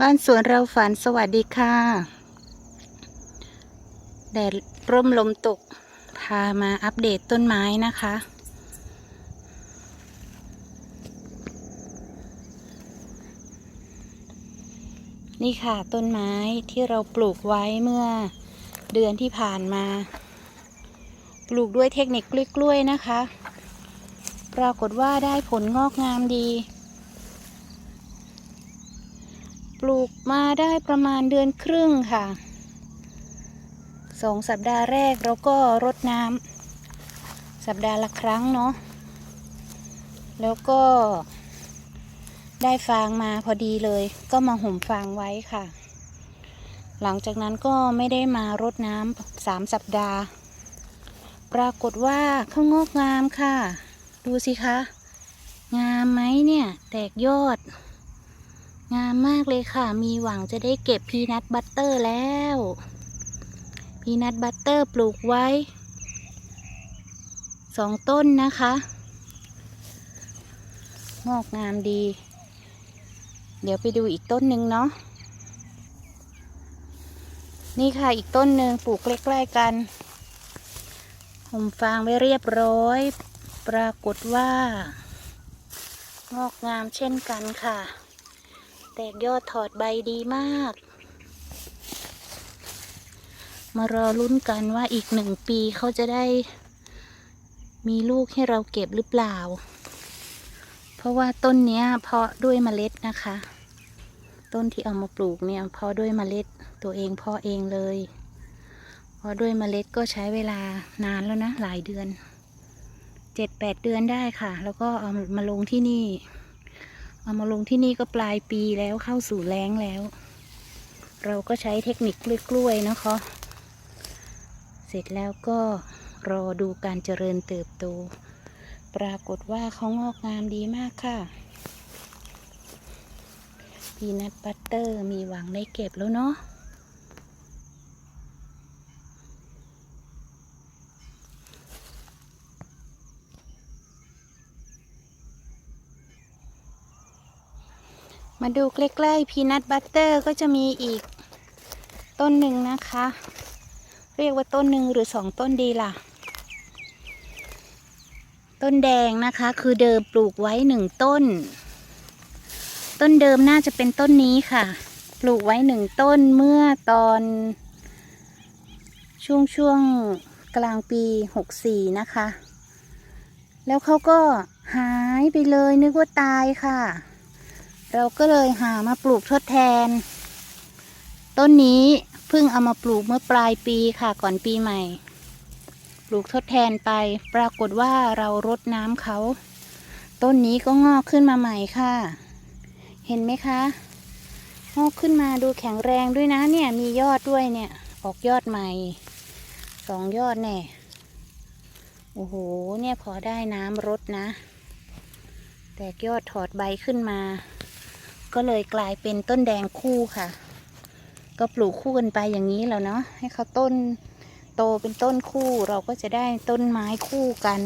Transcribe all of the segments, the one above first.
บ้านสวนเราฝันสวัสดีค่ะ แดดร่มลมตก พามาอัปเดตต้นไม้นะคะ นี่ค่ะต้นไม้ที่เราปลูกไว้เมื่อเดือนที่ผ่านมา ปลูกด้วยเทคนิคกล้วยๆนะคะ ปรากฏว่าได้ผลงอกงามดี ลูกมาได้ประมาณเดือนครึ่งค่ะสองสัปดาห์แรกเราก็รดน้ำสัปดาห์ละครั้งเนาะแล้วก็ได้ฟางมาพอดีเลย ก็มาห่มฟางไว้ค่ะ หลังจากนั้นก็ไม่ได้มารดน้ำสามสัปดาห์ ปรากฏว่าเขางอกงามค่ะ ดูสิคะ งามไหมเนี่ย แตกยอด งามมากเลยค่ะ มีหวังจะได้เก็บพีนัทบัตเตอร์แล้ว พีนัทบัตเตอร์ปลูกไว้สองต้นนะคะ งอกงามดี เดี๋ยวไปดูอีกต้นหนึ่งเนาะ นี่ค่ะอีกต้นหนึ่งปลูกใกล้ๆกันห่มฟางไว้เรียบร้อย ปรากฏว่า งอกงามเช่นกันค่ะ แตกยอดถอดใบดีมาก มารอลุ้นกันว่าอีกหนึ่งปีเขาจะได้ มีลูกให้เราเก็บหรือเปล่า เพราะว่าต้นนี้เพาะด้วยเมล็ดนะคะ ต้นที่เอามาปลูกเนี่ยเพาะด้วยเมล็ดตัวเองเพาะเองเลยเพาะด้วยเมล็ดก็ใช้เวลานานแล้วนะหลายเดือนเจ็ดแปดเดือนได้ค่ะ แล้วก็เอามาลงที่นี่ เอามาลงที่นี่ก็ปลายปีแล้วเข้าสู่แล้งแล้ว เราก็ใช้เทคนิคกล้วยๆนะคะ เสร็จแล้วก็รอดูการเจริญเติบโต ปรากฏว่าเขางอกงามดีมากค่ะพีนัทบัตเตอร์มีหวังได้เก็บแล้วเนาะ มาดูใกล้ๆพีนัทบัตเตอร์ก็จะมีอีกต้นหนึ่งนะคะ เรียกว่าต้นหนึ่งหรือสองต้นดีล่ะ ต้นแดงนะคะคือเดิมปลูกไว้หนึ่งต้น ต้นเดิมน่าจะเป็นต้นนี้ค่ะ ปลูกไว้หนึ่งต้นเมื่อตอน ช่วงช่วงกลางปีหกสี่นะคะ แล้วเขาก็หายไปเลยนึกว่าตายค่ะ เราก็เลยหามาปลูกทดแทน ต้นนี้เพิ่งเอามาปลูกเมื่อปลายปีค่ะก่อนปีใหม่ ปลูกทดแทนไป ปรากฏว่าเรารดน้ำเขา ต้นนี้ก็งอกขึ้นมาใหม่ค่ะ เห็นไหมคะงอกขึ้นมาดูแข็งแรงด้วยนะเนี่ยมียอดด้วยเนี่ย ออกยอดใหม่สองยอดแน่โอ้โห เนี่ยพอได้น้ำรดนะ แตกยอดถอดใบขึ้นมา ก็เลยกลายเป็นต้นแดงคู่ค่ะ ก็ปลูกคู่กันไปอย่างนี้แล้วเนาะให้เขาต้นโตเป็นต้นคู่เราก็จะได้ต้นไม้คู่กัน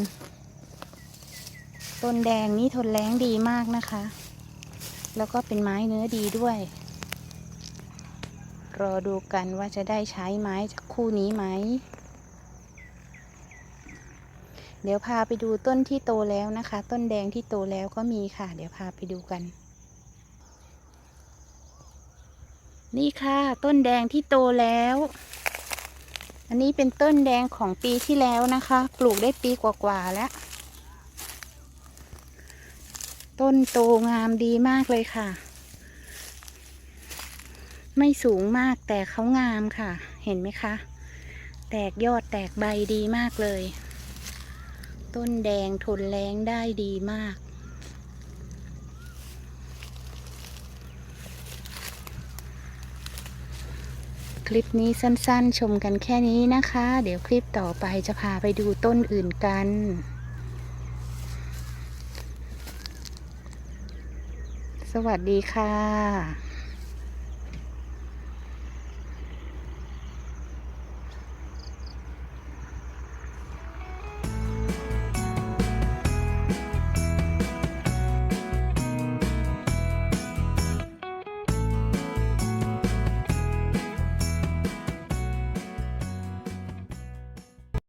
ต้นแดงนี่ทนแรงดีมากนะคะ แล้วก็เป็นไม้เนื้อดีด้วย รอดูกันว่าจะได้ใช้ไม้จากคู่นี้ไหมเดี๋ยวพาไปดูต้นที่โตแล้วนะคะ ต้นแดงที่โตแล้วก็มีค่ะ เดี๋ยวพาไปดูกัน นี่ค่ะ ต้นแดงที่โตแล้ว อันนี้เป็นต้นแดงของปีที่แล้วนะคะ ปลูกได้ปีกว่าๆแล้ว ต้นโตงามดีมากเลยค่ะ ไม่สูงมากแต่เขางามค่ะ เห็นไหมคะ แตกยอดแตกใบดีมากเลย ต้นแดงทนแรงได้ดีมาก คลิปนี้สั้นๆ ชมกันแค่นี้นะคะ เดี๋ยวคลิปต่อไปจะพาไปดูต้นอื่นกัน สวัสดีค่ะ